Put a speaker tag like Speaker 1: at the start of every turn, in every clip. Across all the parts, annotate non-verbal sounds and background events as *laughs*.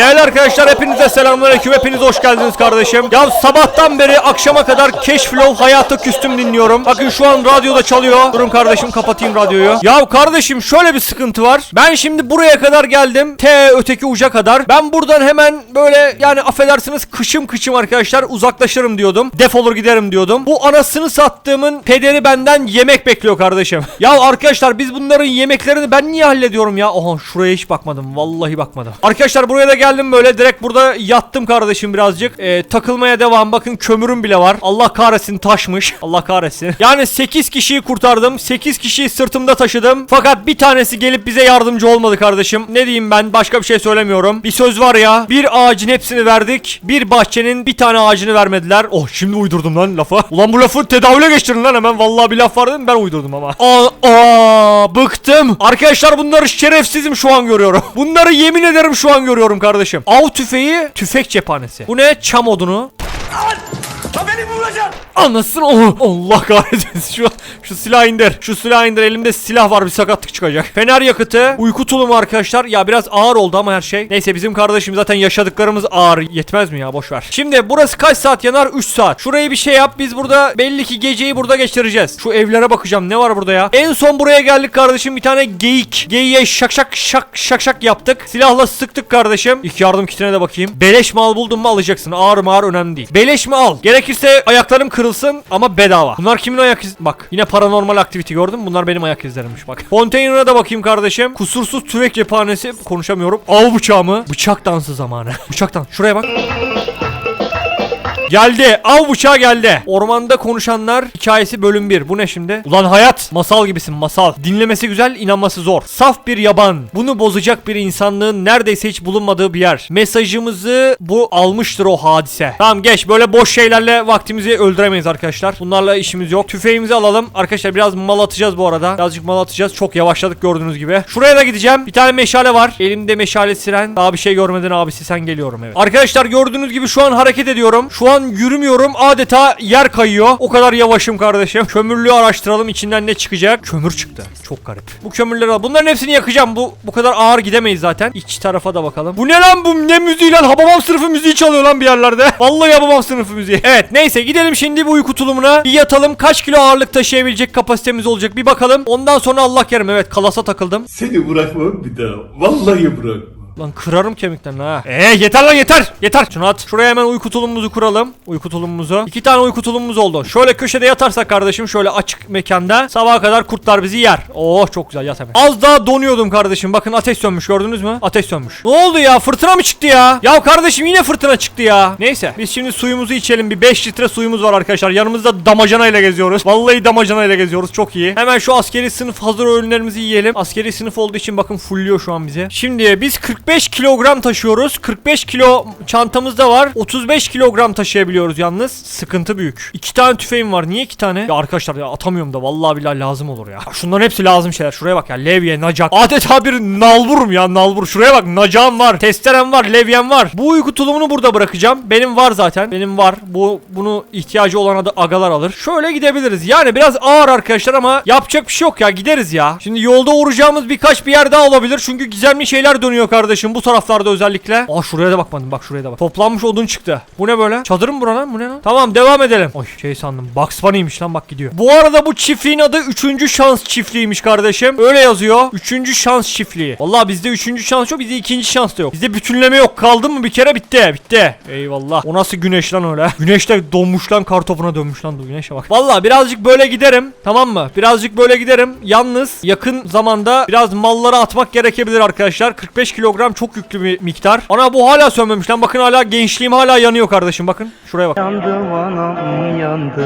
Speaker 1: Değerli arkadaşlar hepinize selamünaleyküm. Hepiniz hoş geldiniz kardeşim. Ya sabahtan beri akşama kadar Cash Flow Hayata Küstüm dinliyorum. Bakın şu an radyoda çalıyor. Durun kardeşim kapatayım radyoyu. Ya kardeşim şöyle bir sıkıntı var. Ben şimdi buraya kadar geldim. T öteki uca kadar. Ben buradan hemen böyle yani affedersiniz kışım kışım arkadaşlar uzaklaşırım diyordum. Defolur giderim diyordum. Bu anasını sattığımın pederi benden yemek bekliyor kardeşim. *laughs* Ya arkadaşlar biz bunların yemeklerini ben niye hallediyorum ya? Oha şuraya hiç bakmadım. Vallahi bakmadım. Arkadaşlar buraya da geldim böyle direkt burada yattım kardeşim birazcık. Ee, takılmaya devam. Bakın kömürüm bile var. Allah kahretsin taşmış. Allah kahretsin. Yani 8 kişiyi kurtardım. 8 kişiyi sırtımda taşıdım. Fakat bir tanesi gelip bize yardımcı olmadı kardeşim. Ne diyeyim ben? Başka bir şey söylemiyorum. Bir söz var ya. Bir ağacın hepsini verdik. Bir bahçenin bir tane ağacını vermediler. Oh şimdi uydurdum lan lafı. Ulan bu lafı tedavüle geçtirin lan hemen. Vallahi bir laf vardı ben uydurdum ama. Aa, aa bıktım. Arkadaşlar bunları şerefsizim şu an görüyorum. *laughs* Bunları yemin ederim şu an görüyorum kardeşim. Av tüfeği, tüfek cephanesi. Bu ne? Çam odunu. Anasını oh, Allah kahretsin şu şu silah indir. Şu silah indir. Elimde silah var bir sakatlık çıkacak. Fener yakıtı, uyku tulumu arkadaşlar. Ya biraz ağır oldu ama her şey. Neyse bizim kardeşim zaten yaşadıklarımız ağır. Yetmez mi ya boş ver. Şimdi burası kaç saat yanar? 3 saat. Şurayı bir şey yap. Biz burada belli ki geceyi burada geçireceğiz. Şu evlere bakacağım. Ne var burada ya? En son buraya geldik kardeşim. Bir tane geyik. Geyiğe şak şak şak şak şak yaptık. Silahla sıktık kardeşim. İlk yardım kitine de bakayım. Beleş mal buldun mu alacaksın. Ağır mı ağır önemli değil. Beleş mi al. Gerekirse ayaklarım kırılsın ama bedava. Bunlar kimin ayak iz... Bak yine paranormal aktivite gördün mü? Bunlar benim ayak izlerimmiş bak. Konteyner'a da bakayım kardeşim. Kusursuz tüfek cephanesi. Konuşamıyorum. Av bıçağı mı? Bıçak dansı zamanı. *laughs* Bıçak dans. Şuraya bak. Geldi. Av bıçağı geldi. Ormanda konuşanlar hikayesi bölüm 1. Bu ne şimdi? Ulan hayat. Masal gibisin masal. Dinlemesi güzel, inanması zor. Saf bir yaban. Bunu bozacak bir insanlığın neredeyse hiç bulunmadığı bir yer. Mesajımızı bu almıştır o hadise. Tamam geç. Böyle boş şeylerle vaktimizi öldüremeyiz arkadaşlar. Bunlarla işimiz yok. Tüfeğimizi alalım. Arkadaşlar biraz mal atacağız bu arada. Birazcık mal atacağız. Çok yavaşladık gördüğünüz gibi. Şuraya da gideceğim. Bir tane meşale var. Elimde meşale siren. Daha bir şey görmedin abisi sen geliyorum evet. Arkadaşlar gördüğünüz gibi şu an hareket ediyorum. Şu an yürümüyorum. Adeta yer kayıyor. O kadar yavaşım kardeşim. Kömürlüğü araştıralım. içinden ne çıkacak? Kömür çıktı. Çok garip. Bu kömürleri al. Bunların hepsini yakacağım. Bu bu kadar ağır gidemeyiz zaten. İç tarafa da bakalım. Bu ne lan bu ne müziği lan? Hababam sınıfı müziği çalıyor lan bir yerlerde. *laughs* Vallahi Hababam sınıfı müziği. Evet neyse gidelim şimdi bu uyku tulumuna. Bir yatalım. Kaç kilo ağırlık taşıyabilecek kapasitemiz olacak bir bakalım. Ondan sonra Allah kerim. Evet kalasa takıldım.
Speaker 2: Seni bırakmam bir daha. Vallahi bırakmam.
Speaker 1: Lan kırarım kemiklerini ha. Eee yeter lan yeter. Yeter. Şunu at. Şuraya hemen uyku tulumumuzu kuralım. Uyku tulumumuzu. İki tane uyku tulumumuz oldu. Şöyle köşede yatarsak kardeşim şöyle açık mekanda sabaha kadar kurtlar bizi yer. Oh çok güzel yat hemen. Az daha donuyordum kardeşim. Bakın ateş sönmüş gördünüz mü? Ateş sönmüş. Ne oldu ya? Fırtına mı çıktı ya? Ya kardeşim yine fırtına çıktı ya. Neyse biz şimdi suyumuzu içelim. Bir 5 litre suyumuz var arkadaşlar. Yanımızda damacana ile geziyoruz. Vallahi damacana ile geziyoruz. Çok iyi. Hemen şu askeri sınıf hazır öğünlerimizi yiyelim. Askeri sınıf olduğu için bakın fulluyor şu an bize. Şimdi biz 45 kilogram taşıyoruz. 45 kilo çantamızda var. 35 kilogram taşıyabiliyoruz yalnız. Sıkıntı büyük. İki tane tüfeğim var. Niye iki tane? Ya arkadaşlar ya atamıyorum da vallahi billahi lazım olur ya. Şunların hepsi lazım şeyler. Şuraya bak ya. Levye, nacak. Adeta bir nalburum ya nalbur. Şuraya bak. Nacağım var. Testerem var. Levyem var. Bu uyku tulumunu burada bırakacağım. Benim var zaten. Benim var. Bu bunu ihtiyacı olan adı agalar alır. Şöyle gidebiliriz. Yani biraz ağır arkadaşlar ama yapacak bir şey yok ya. Gideriz ya. Şimdi yolda uğrayacağımız birkaç bir yer daha olabilir. Çünkü gizemli şeyler dönüyor kardeşim. Bu taraflarda özellikle. Aa şuraya da bakmadım. Bak şuraya da bak. Toplanmış odun çıktı. Bu ne böyle? Çadır mı bura lan? Bu ne lan? Tamam devam edelim. Oy şey sandım. Bugs lan bak gidiyor. Bu arada bu çiftliğin adı 3. şans çiftliğiymiş kardeşim. Öyle yazıyor. 3. şans çiftliği. Vallahi bizde 3. şans yok. Bizde 2. şans da yok. Bizde bütünleme yok. Kaldı mı bir kere bitti. Bitti. Eyvallah. O nasıl güneş lan öyle? *laughs* Güneş de donmuş lan kartopuna dönmüş lan bu güneşe bak. Vallahi birazcık böyle giderim. Tamam mı? Birazcık böyle giderim. Yalnız yakın zamanda biraz mallara atmak gerekebilir arkadaşlar. 45 kilogram çok yüklü bir miktar. Ana bu hala sönmemiş lan. Bakın hala gençliğim hala yanıyor kardeşim. Bakın. Şuraya bak.
Speaker 3: Yandım anam yandım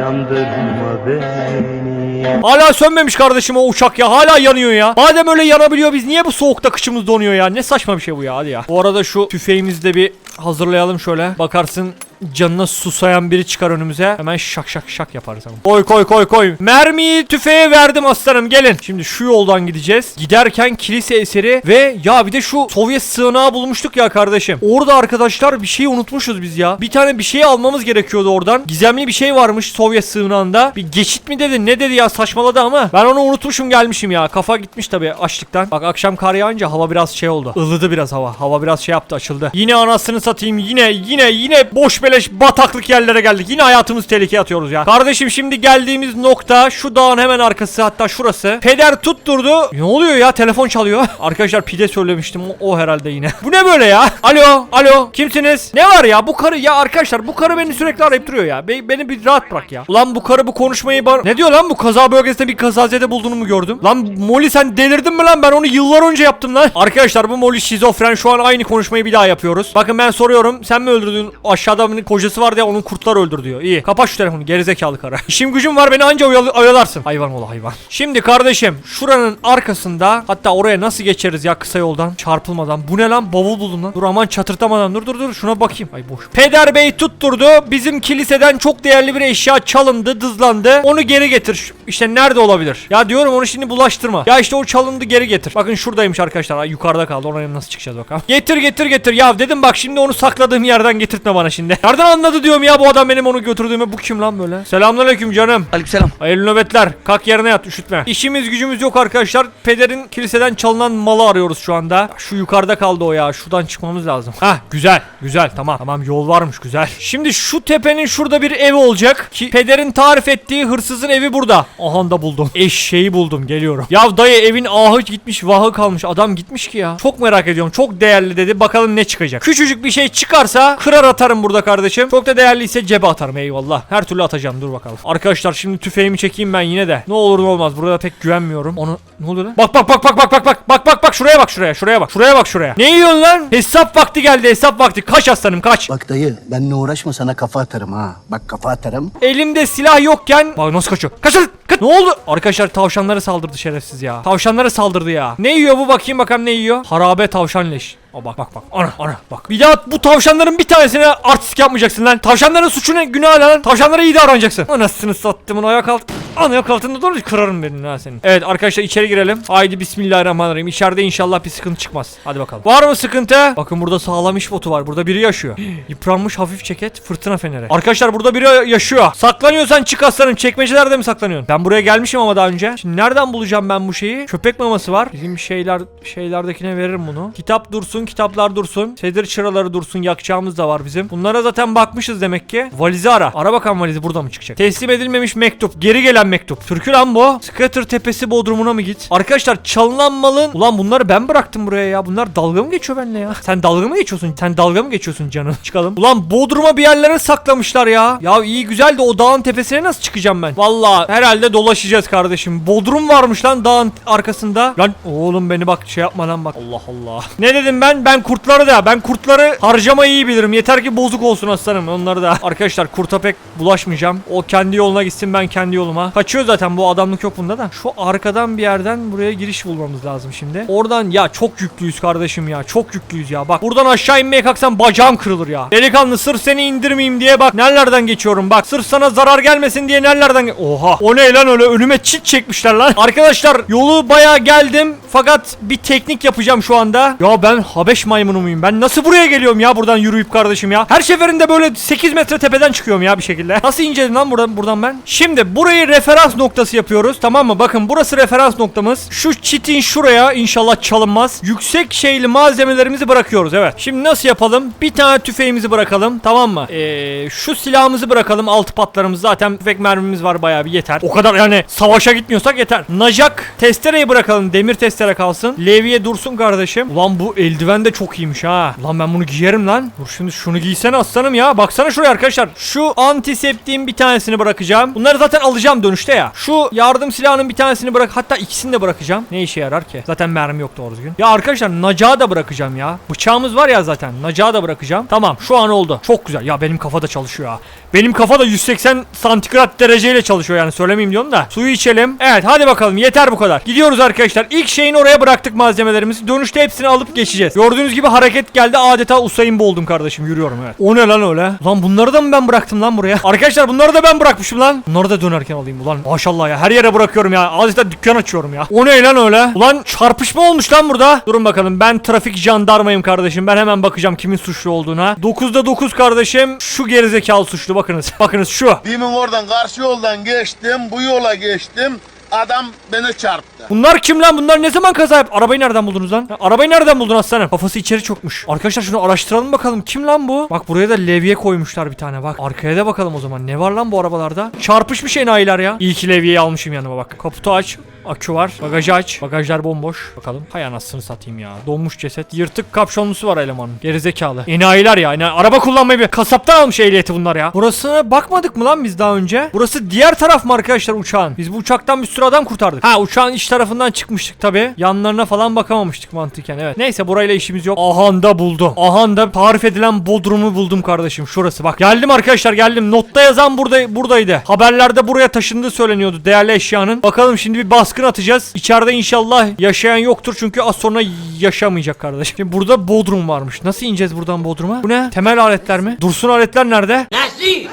Speaker 3: Yandırma beni
Speaker 1: Hala sönmemiş kardeşim o uçak ya. Hala yanıyor ya. Madem öyle yanabiliyor biz niye bu soğukta kışımız donuyor ya? Ne saçma bir şey bu ya hadi ya. Bu arada şu tüfeğimizi de bir hazırlayalım şöyle. Bakarsın canına susayan biri çıkar önümüze hemen şak şak şak yaparız ama. Koy koy koy koy. Mermiyi tüfeğe verdim aslanım gelin. Şimdi şu yoldan gideceğiz. Giderken kilise eseri ve ya bir de şu Sovyet sığınağı bulmuştuk ya kardeşim. Orada arkadaşlar bir şey unutmuşuz biz ya. Bir tane bir şey almamız gerekiyordu oradan. Gizemli bir şey varmış Sovyet sığınağında. Bir geçit mi dedi ne dedi ya saçmaladı ama. Ben onu unutmuşum gelmişim ya. Kafa gitmiş tabii açlıktan. Bak akşam kar yağınca hava biraz şey oldu. Ilıdı biraz hava. Hava biraz şey yaptı açıldı. Yine anasını satayım yine yine yine boş beleş bataklık yerlere geldik. Yine hayatımızı tehlikeye atıyoruz ya. Kardeşim şimdi geldiğimiz nokta şu dağın hemen arkası hatta şurası. Peder tutturdu. Ne oluyor ya telefon çalıyor. *laughs* Arkadaşlar pide söylemiştim o, o herhalde yine. *laughs* Bu ne böyle ya? Alo alo kimsiniz? Ne var ya bu karı ya arkadaşlar bu karı beni sürekli arayıp duruyor ya. Be- beni bir rahat bırak ya. Ulan bu karı bu konuşmayı bar... Ne diyor lan bu kaza bölgesinde bir kazazede bulduğunu mu gördüm? Lan Molly sen delirdin mi lan ben onu yıllar önce yaptım lan. Arkadaşlar bu Molly şizofren şu an aynı konuşmayı bir daha yapıyoruz. Bakın ben soruyorum sen mi öldürdün? Aşağıda bir kocası var diye onun kurtlar öldür diyor. İyi kapat şu telefonu gerizekalı karı. *laughs* İşim gücüm var beni anca oyalı- oyalarsın. Hayvan ola hayvan. Şimdi kardeşim şuranın arkasında hatta oraya nasıl geçeriz ya kısa yoldan çarpılmadan. Bu ne lan bavul buldum lan. Dur aman çatırtamadan dur dur dur şuna bakayım. Ay boş. Peder Bey tutturdu. Bizim kiliseden çok değerli bir eşya çalındı dızlandı. Onu geri getir. İşte nerede olabilir? Ya diyorum onu şimdi bulaştırma. Ya işte o çalındı geri getir. Bakın şuradaymış arkadaşlar. Ay, yukarıda kaldı. Oraya nasıl çıkacağız bakalım. Getir getir getir. Ya dedim bak şimdi onu sakladığım yerden getirtme bana şimdi. *laughs* Nereden anladı diyorum ya bu adam benim onu götürdüğümü. Bu kim lan böyle? Selamünaleyküm canım.
Speaker 4: Aleykümselam.
Speaker 1: Hayırlı nöbetler. Kalk yerine yat üşütme. İşimiz gücümüz yok arkadaşlar. Pederin kiliseden çalınan malı arıyoruz şu anda. Şu yukarıda kaldı o ya. Şuradan çıkmamız lazım. Hah güzel. Güzel tamam. Tamam yol varmış güzel. Şimdi şu tepenin şurada bir ev olacak. Ki pederin tarif ettiği hırsızın evi burada. Aha da buldum. Eşeği buldum geliyorum. Ya dayı evin ahı gitmiş vahı kalmış. Adam gitmiş ki ya. Çok merak ediyorum. Çok değerli dedi. Bakalım ne çıkacak. Küçücük bir şey çıkarsa kırar atarım burada kardeşim. Çok da değerliyse cebe atarım eyvallah. Her türlü atacağım dur bakalım. Arkadaşlar şimdi tüfeğimi çekeyim ben yine de. Ne olur ne olmaz. Burada pek güvenmiyorum. Onu ne oluyor lan? Bak bak bak bak bak bak bak bak bak bak şuraya bak şuraya şuraya bak. Şuraya bak şuraya. Ne yiyorsun lan? Hesap vakti geldi hesap vakti. Kaç aslanım kaç.
Speaker 5: Bak dayı benle uğraşma sana kafa atarım ha. Bak kafa atarım.
Speaker 1: Elimde silah yokken Bak nasıl kaçıyor Kaç lan kaç Ne oldu Arkadaşlar tavşanlara saldırdı şerefsiz ya Tavşanlara saldırdı ya Ne yiyor bu bakayım bakalım ne yiyor Harabe tavşan leş o bak bak bak. Ana ana bak. Bir daha bu tavşanların bir tanesine artistik yapmayacaksın lan. Tavşanların suçu ne günah lan. Tavşanlara iyi davranacaksın. Anasını sattım onu ayak alt Ayak altında doğru kırarım beni ha senin Evet arkadaşlar içeri girelim. Haydi bismillahirrahmanirrahim. İçeride inşallah bir sıkıntı çıkmaz. Hadi bakalım. Var mı sıkıntı? Bakın burada sağlam iş botu var. Burada biri yaşıyor. *gasps* Yıpranmış hafif ceket fırtına feneri. Arkadaşlar burada biri yaşıyor. Saklanıyorsan çık aslanım. Çekmecelerde mi saklanıyorsun? Ben buraya gelmişim ama daha önce. Şimdi nereden bulacağım ben bu şeyi? Köpek maması var. Bizim şeyler şeylerdekine veririm bunu. Kitap dursun kitaplar dursun Sedir çıraları dursun yakacağımız da var bizim. Bunlara zaten bakmışız demek ki. Valizi ara. Ara bakalım valizi burada mı çıkacak? Teslim edilmemiş mektup Geri gelen mektup. Türkü lan bu. Scatter tepesi bodrumuna mı git? Arkadaşlar çalınan malın Ulan bunları ben bıraktım buraya ya. Bunlar dalga mı geçiyor benimle ya? Sen dalga mı geçiyorsun? Sen dalga mı geçiyorsun canım? *laughs* Çıkalım. Ulan bodruma bir yerlere saklamışlar ya. Ya iyi güzel de o dağın tepesine nasıl çıkacağım ben? Valla herhalde dolaşacağız kardeşim. Bodrum varmış lan dağın arkasında. Lan oğlum beni bak şey yapma lan bak. Allah Allah. Ne dedim ben ben kurtları da ben kurtları harcamayı iyi bilirim. Yeter ki bozuk olsun aslanım onları da. Arkadaşlar kurta pek bulaşmayacağım. O kendi yoluna gitsin ben kendi yoluma. Kaçıyor zaten bu adamlık yok bunda da. Şu arkadan bir yerden buraya giriş bulmamız lazım şimdi. Oradan ya çok yüklüyüz kardeşim ya çok yüklüyüz ya. Bak buradan aşağı inmeye kalksam bacağım kırılır ya. Delikanlı sırf seni indirmeyeyim diye bak nerelerden geçiyorum? Bak Sırf sana zarar gelmesin diye nerelerden Oha o ne lan öyle? Önüme çit çekmişler lan. Arkadaşlar yolu bayağı geldim. Fakat bir teknik yapacağım şu anda. Ya ben Habeş maymunu muyum? Ben nasıl buraya geliyorum ya buradan yürüyüp kardeşim ya? Her seferinde böyle 8 metre tepeden çıkıyorum ya bir şekilde. *laughs* Nasıl ineceğim lan buradan, buradan ben? Şimdi burayı referans noktası yapıyoruz tamam mı? Bakın burası referans noktamız. Şu çitin şuraya inşallah çalınmaz. Yüksek şeyli malzemelerimizi bırakıyoruz evet. Şimdi nasıl yapalım? Bir tane tüfeğimizi bırakalım tamam mı? Ee, Şu silahımızı bırakalım altı patlarımız. Zaten tüfek mermimiz var bayağı bir yeter. O kadar yani savaşa gitmiyorsak yeter. Najak testereyi bırakalım demir testere kalsın. Levye dursun kardeşim. Ulan bu eldiven de çok iyiymiş ha Ulan ben bunu giyerim lan Dur şimdi şunu giysene aslanım ya Baksana şuraya arkadaşlar Şu antiseptiğin bir tanesini bırakacağım Bunları zaten alacağım dönüşte ya. Şu yardım silahının bir tanesini bırak hatta ikisini de bırakacağım. Ne işe yarar ki? Zaten mermi yok doğru düzgün. Ya arkadaşlar nacağı da bırakacağım ya. Bıçağımız var ya zaten. Nacağı da bırakacağım. Tamam şu an oldu. Çok güzel. Ya benim kafa da çalışıyor ha. Benim kafa da 180 santigrat dereceyle çalışıyor yani söylemeyeyim diyorum da. Suyu içelim. Evet hadi bakalım yeter bu kadar. Gidiyoruz arkadaşlar. İlk şeyin oraya bıraktık malzemelerimizi. Dönüşte hepsini alıp geçeceğiz. Gördüğünüz gibi hareket geldi. Adeta Usain Bolt'um kardeşim. Yürüyorum evet. O ne lan öyle? Lan bunları da mı ben bıraktım lan buraya? Arkadaşlar bunları da ben bırakmışım lan. Bunları da dönerken alayım ulan. Maşallah ya her yere bırakıyorum ya. Adeta dükkan açıyorum ya. O ne lan öyle? Ulan çarpışma olmuş lan burada. Durun bakalım ben trafik jandarmayım kardeşim. Ben hemen bakacağım kimin suçlu olduğuna. 9'da 9 kardeşim. Şu gerizekalı suçlu bakınız. Bakınız şu.
Speaker 4: Demin oradan karşı yoldan geçtim, bu yola geçtim. Adam beni çarptı.
Speaker 1: Bunlar kim lan? Bunlar ne zaman kaza yap? Arabayı nereden buldunuz lan? Ha, arabayı nereden buldun aslanım? Kafası içeri çökmüş. Arkadaşlar şunu araştıralım bakalım. Kim lan bu? Bak buraya da levye koymuşlar bir tane bak. Arkaya da bakalım o zaman. Ne var lan bu arabalarda? Çarpışmış enayiler ya. İyi ki levyeyi almışım yanıma bak. Kaputu aç. Akü var. Bagajı aç. Bagajlar bomboş. Bakalım. Hay anasını satayım ya. Donmuş ceset. Yırtık kapşonlusu var elemanın. Gerizekalı. Enayiler ya. Yani araba kullanmayı bir kasaptan almış ehliyeti bunlar ya. Burasına bakmadık mı lan biz daha önce? Burası diğer taraf mı arkadaşlar uçağın? Biz bu uçaktan bir sürü adam kurtardık. Ha uçağın iç tarafından çıkmıştık tabi. Yanlarına falan bakamamıştık mantıken evet. Neyse burayla işimiz yok. Ahanda buldum. Ahanda tarif edilen Bodrum'u buldum kardeşim. Şurası bak. Geldim arkadaşlar geldim. Notta yazan burada buradaydı. Haberlerde buraya taşındığı söyleniyordu değerli eşyanın. Bakalım şimdi bir baskın atacağız. İçeride inşallah yaşayan yoktur çünkü az sonra yaşamayacak kardeşim. Şimdi burada Bodrum varmış. Nasıl ineceğiz buradan Bodrum'a? Bu ne? Temel aletler mi? Dursun aletler nerede? Nasıl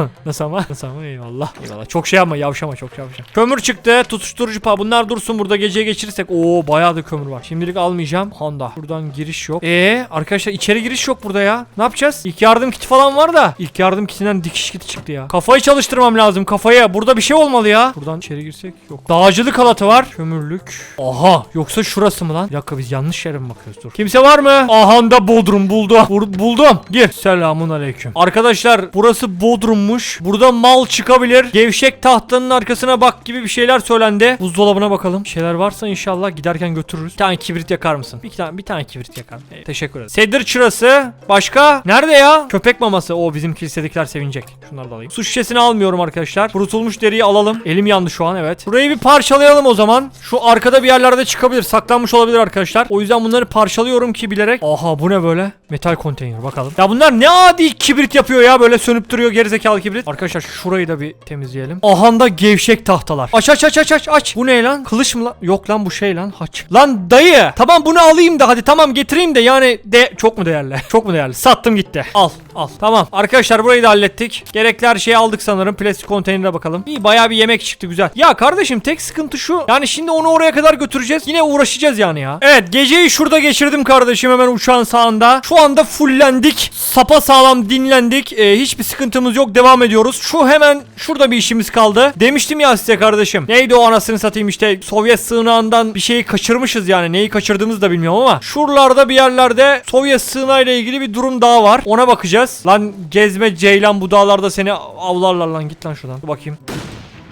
Speaker 1: *laughs* ama? Nasıl ama? Eyvallah. Eyvallah. Çok şey ama yavşama çok yavşama. Kömür çıktı. Tutuşturucu pa. Bunlar dursun burada geceye geçirirsek. Oo bayağı da kömür var. Şimdilik almayacağım. Honda. Buradan giriş yok. Ee arkadaşlar içeri giriş yok burada ya. Ne yapacağız? İlk yardım kiti falan var da. İlk yardım kitinden dikiş kiti çıktı ya. Kafayı çalıştırmam lazım kafaya. Burada bir şey olmalı ya. Buradan içeri girsek yok. Dağcılık halatı var. Kömürlük. Aha. Yoksa şurası mı lan? Bir dakika biz yanlış yere mi bakıyoruz? Dur. Kimse var mı? Aha da Bodrum buldu. Bur- buldum. Gir. Selamun aleyküm. Arkadaşlar burası Bodrummuş. Burada mal çıkabilir. Gevşek tahtanın arkasına bak gibi bir şeyler söylendi. Buzdolabına bakalım. Bir şeyler varsa inşallah giderken götürürüz. Bir tane kibrit yakar mısın? Bir tane bir tane kibrit yakar. Ee, teşekkür ederim. Sedir çırası. Başka? Nerede ya? Köpek maması. O bizim kilisedekiler sevinecek. Şunları da alayım. Su şişesini almıyorum arkadaşlar. Kurutulmuş deriyi alalım. Elim yandı şu an evet. Burayı bir parçalayalım o zaman. Şu arkada bir yerlerde çıkabilir. Saklanmış olabilir arkadaşlar. O yüzden bunları parçalıyorum ki bilerek. Aha bu ne böyle? Metal konteyner bakalım. Ya bunlar ne adi kibrit yapıyor ya böyle sönüp duruyor gerizekalı kibrit. Arkadaşlar şurayı da bir temizleyelim. Ahanda gevşek tahtalar. Aç aç aç aç aç aç. Bu ne lan? Kılıç mı lan? Yok lan bu şey lan haç. Lan dayı. Tamam bunu alayım da hadi tamam getireyim de yani de çok mu değerli? *laughs* Çok mu değerli? Sattım gitti. Al al. Tamam. Arkadaşlar burayı da hallettik. Gerekli her şeyi aldık sanırım. Plastik konteynere bakalım. İyi bayağı bir yemek çıktı güzel. Ya kardeşim tek sıkıntı şu. Yani şimdi onu oraya kadar götüreceğiz. Yine uğraşacağız yani ya. Evet geceyi şurada geçirdim kardeşim hemen uçağın sağında. Şu anda fullendik. Sapa sağlam dinlendik. Ee, hiçbir sıkıntımız yok. Devam ediyoruz. Şu hemen şurada bir işimiz kaldı. Demiştim ya size kardeşim. Neydi o anasını satayım işte Sovyet sığınağından bir şeyi kaçırmışız yani. Neyi kaçırdığımızı da bilmiyorum ama. Şuralarda bir yerlerde Sovyet sığınağıyla ilgili bir durum daha var. Ona bakacağız. Lan gezme ceylan bu dağlarda seni avlarlar lan git lan şuradan. Dur bakayım.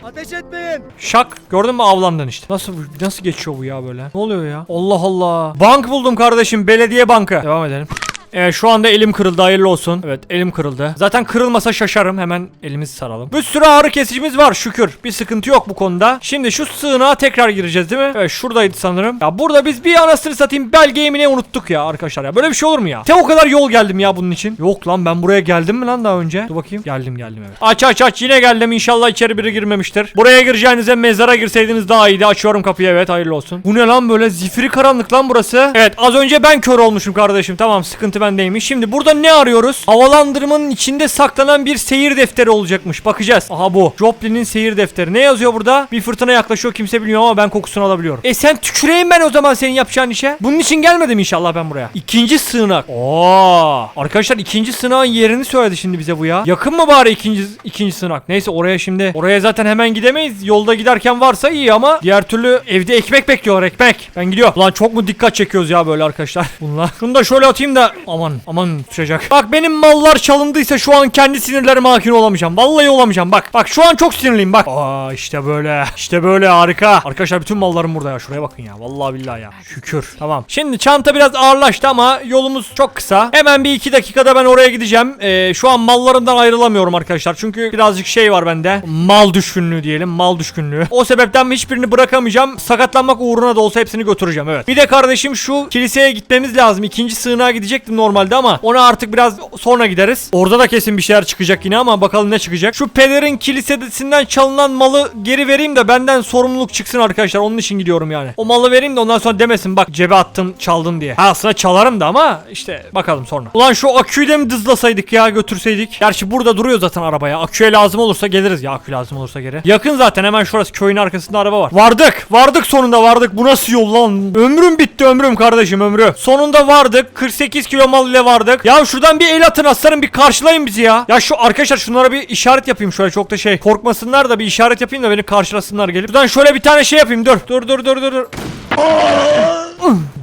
Speaker 6: Ateş etmeyin.
Speaker 1: Şak gördün mü avlandın işte. Nasıl nasıl geçiyor bu ya böyle? Ne oluyor ya? Allah Allah. Bank buldum kardeşim. Belediye bankı. Devam edelim. Evet şu anda elim kırıldı hayırlı olsun. Evet elim kırıldı. Zaten kırılmasa şaşarım. Hemen elimizi saralım. Bir sürü ağrı kesicimiz var şükür. Bir sıkıntı yok bu konuda. Şimdi şu sığınağa tekrar gireceğiz değil mi? Evet şuradaydı sanırım. Ya burada biz bir anasını satayım belgeyi mi ne unuttuk ya arkadaşlar ya. Böyle bir şey olur mu ya? Te o kadar yol geldim ya bunun için. Yok lan ben buraya geldim mi lan daha önce? Dur bakayım. Geldim geldim evet. Aç aç aç yine geldim. İnşallah içeri biri girmemiştir. Buraya gireceğinize mezara girseydiniz daha iyiydi. Açıyorum kapıyı evet hayırlı olsun. Bu ne lan böyle zifiri karanlık lan burası. Evet az önce ben kör olmuşum kardeşim. Tamam sıkıntı bendeymiş. Şimdi burada ne arıyoruz? Havalandırmanın içinde saklanan bir seyir defteri olacakmış. Bakacağız. Aha bu. Joplin'in seyir defteri. Ne yazıyor burada? Bir fırtına yaklaşıyor kimse bilmiyor ama ben kokusunu alabiliyorum. E sen tüküreyim ben o zaman senin yapacağın işe. Bunun için gelmedim inşallah ben buraya. İkinci sığınak. Oo. Arkadaşlar ikinci sığınağın yerini söyledi şimdi bize bu ya. Yakın mı bari ikinci ikinci sığınak? Neyse oraya şimdi. Oraya zaten hemen gidemeyiz. Yolda giderken varsa iyi ama diğer türlü evde ekmek bekliyorlar ekmek. Ben gidiyorum. Lan çok mu dikkat çekiyoruz ya böyle arkadaşlar. *laughs* Bunlar. Şunu da şöyle atayım da aman aman tutacak. Bak benim mallar çalındıysa şu an kendi sinirlerime hakim olamayacağım. Vallahi olamayacağım bak. Bak şu an çok sinirliyim bak. Aa işte böyle. İşte böyle harika. Arkadaşlar bütün mallarım burada ya. Şuraya bakın ya. Vallahi billahi ya. Şükür. Tamam. Şimdi çanta biraz ağırlaştı ama yolumuz çok kısa. Hemen bir iki dakikada ben oraya gideceğim. Ee, şu an mallarımdan ayrılamıyorum arkadaşlar. Çünkü birazcık şey var bende. Mal düşkünlüğü diyelim. Mal düşkünlüğü. O sebepten hiçbirini bırakamayacağım. Sakatlanmak uğruna da olsa hepsini götüreceğim. Evet. Bir de kardeşim şu kiliseye gitmemiz lazım. İkinci sığınağa gidecektim normalde ama ona artık biraz sonra gideriz. Orada da kesin bir şeyler çıkacak yine ama bakalım ne çıkacak. Şu pederin kilisesinden çalınan malı geri vereyim de benden sorumluluk çıksın arkadaşlar. Onun için gidiyorum yani. O malı vereyim de ondan sonra demesin bak cebe attım çaldın diye. Ha aslında çalarım da ama işte bakalım sonra. Ulan şu aküyü de mi dızlasaydık ya götürseydik. Gerçi burada duruyor zaten arabaya. Aküye lazım olursa geliriz ya akü lazım olursa geri. Yakın zaten hemen şurası köyün arkasında araba var. Vardık. Vardık sonunda vardık. Bu nasıl yol lan? Ömrüm bitti ömrüm kardeşim ömrü. Sonunda vardık. 48 kilo mal ile vardık. Ya şuradan bir el atın aslanım bir karşılayın bizi ya. Ya şu arkadaşlar şunlara bir işaret yapayım şöyle çok da şey korkmasınlar da bir işaret yapayım da beni karşılasınlar gelip. Şuradan şöyle bir tane şey yapayım dur. Dur dur dur dur dur.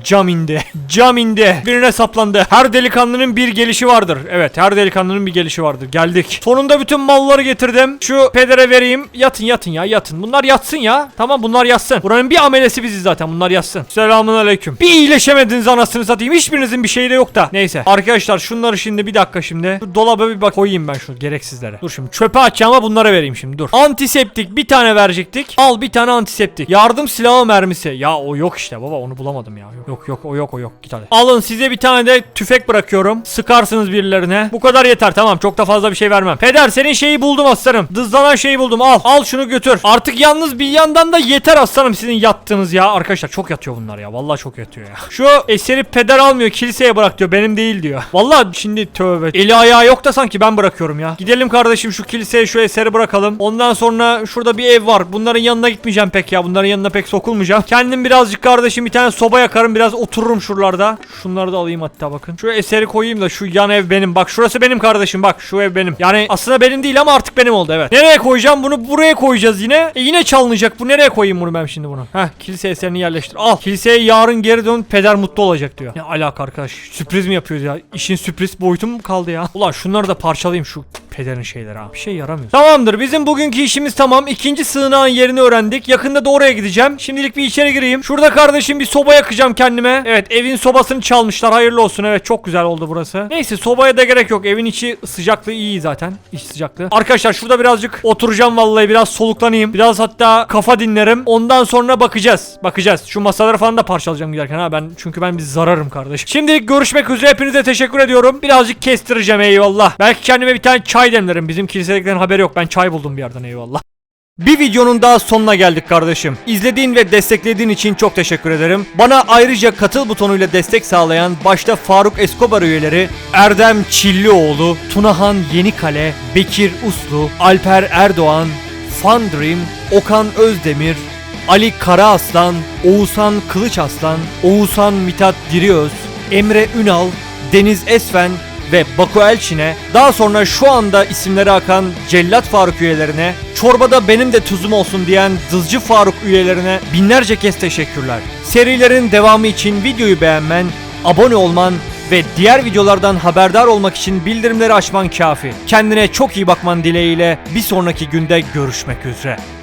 Speaker 1: Cam indi. *laughs* Cam indi. Birine saplandı. Her delikanlının bir gelişi vardır. Evet her delikanlının bir gelişi vardır. Geldik. Sonunda bütün malları getirdim. Şu pedere vereyim. Yatın yatın ya yatın. Bunlar yatsın ya. Tamam bunlar yatsın. Buranın bir amelesi biziz zaten. Bunlar yatsın. Selamun aleyküm. Bir iyileşemediniz anasını satayım. Hiçbirinizin bir şeyi de yok da. Neyse. Arkadaşlar şunları şimdi bir dakika şimdi. Şu dolaba bir bak koyayım ben şu gereksizlere. Dur şimdi çöpe açacağım ama bunlara vereyim şimdi. Dur. Antiseptik bir tane verecektik. Al bir tane antiseptik. Yardım silahı mermisi. Ya o yok işte baba onu bulamadım ya. Yok yok, yok o yok o yok. Git hadi. Alın size bir tane de tüfek bırakıyorum. Sıkarsınız birilerine. Bu kadar yeter tamam çok da fazla bir şey vermem. Peder senin şeyi buldum aslanım. Dızlanan şeyi buldum al. Al şunu götür. Artık yalnız bir yandan da yeter aslanım sizin yattığınız ya. Arkadaşlar çok yatıyor bunlar ya. Vallahi çok yatıyor ya. Şu eseri peder almıyor kiliseye bırak diyor. Benim değil diyor. Vallahi şimdi tövbe. Eli ayağı yok da sanki ben bırakıyorum ya. Gidelim kardeşim şu kiliseye şu eseri bırakalım. Ondan sonra şurada bir ev var. Bunların yanına gitmeyeceğim pek ya. Bunların yanına pek sokulmayacağım. Kendim birazcık kardeşim bir tane soba yakarım. Biraz otururum şuralarda. Şunları da alayım hatta bakın. Şu eseri koyayım da şu yan ev benim. Bak şurası benim kardeşim. Bak şu ev benim. Yani aslında benim değil ama artık benim oldu evet. Nereye koyacağım bunu? Buraya koyacağız yine. E yine çalınacak bu. Nereye koyayım bunu ben şimdi bunu? Heh kilise eserini yerleştir. Al. Kiliseye yarın geri dön. Peder mutlu olacak diyor. Ne alaka arkadaş? Sürpriz mi yapıyoruz ya? İşin sürpriz boyutu mu kaldı ya? Ulan şunları da parçalayayım şu pederin şeyleri ha. Bir şey yaramıyor. Tamamdır. Bizim bugünkü işimiz tamam. İkinci sığınağın yerini öğrendik. Yakında da oraya gideceğim. Şimdilik bir içeri gireyim. Şurada kardeşim bir soba yakacağım kendime. Evet evin sobasını çalmışlar. Hayırlı olsun. Evet çok güzel oldu burası. Neyse sobaya da gerek yok. Evin içi sıcaklığı iyi zaten. İç sıcaklığı. Arkadaşlar şurada birazcık oturacağım vallahi. Biraz soluklanayım. Biraz hatta kafa dinlerim. Ondan sonra bakacağız. Bakacağız. Şu masaları falan da parçalayacağım giderken ha ben. Çünkü ben bir zararım kardeşim. Şimdilik görüşmek üzere. Hepinize teşekkür ediyorum. Birazcık kestireceğim eyvallah. Belki kendime bir tane çay demlerim. Bizim kilisedekilerin haberi yok. Ben çay buldum bir yerden eyvallah. Bir videonun daha sonuna geldik kardeşim. İzlediğin ve desteklediğin için çok teşekkür ederim. Bana ayrıca katıl butonuyla destek sağlayan başta Faruk Escobar üyeleri Erdem Çillioğlu, Tunahan Yenikale, Bekir Uslu, Alper Erdoğan, Fun Dream, Okan Özdemir, Ali Karaaslan, Oğuzhan Kılıçaslan, Oğuzhan Mithat Diriöz, Emre Ünal, Deniz Esfen ve Baku Elçin'e, daha sonra şu anda isimleri akan Cellat Faruk üyelerine, çorbada benim de tuzum olsun diyen Dızcı Faruk üyelerine binlerce kez teşekkürler. Serilerin devamı için videoyu beğenmen, abone olman ve diğer videolardan haberdar olmak için bildirimleri açman kafi. Kendine çok iyi bakman dileğiyle bir sonraki günde görüşmek üzere.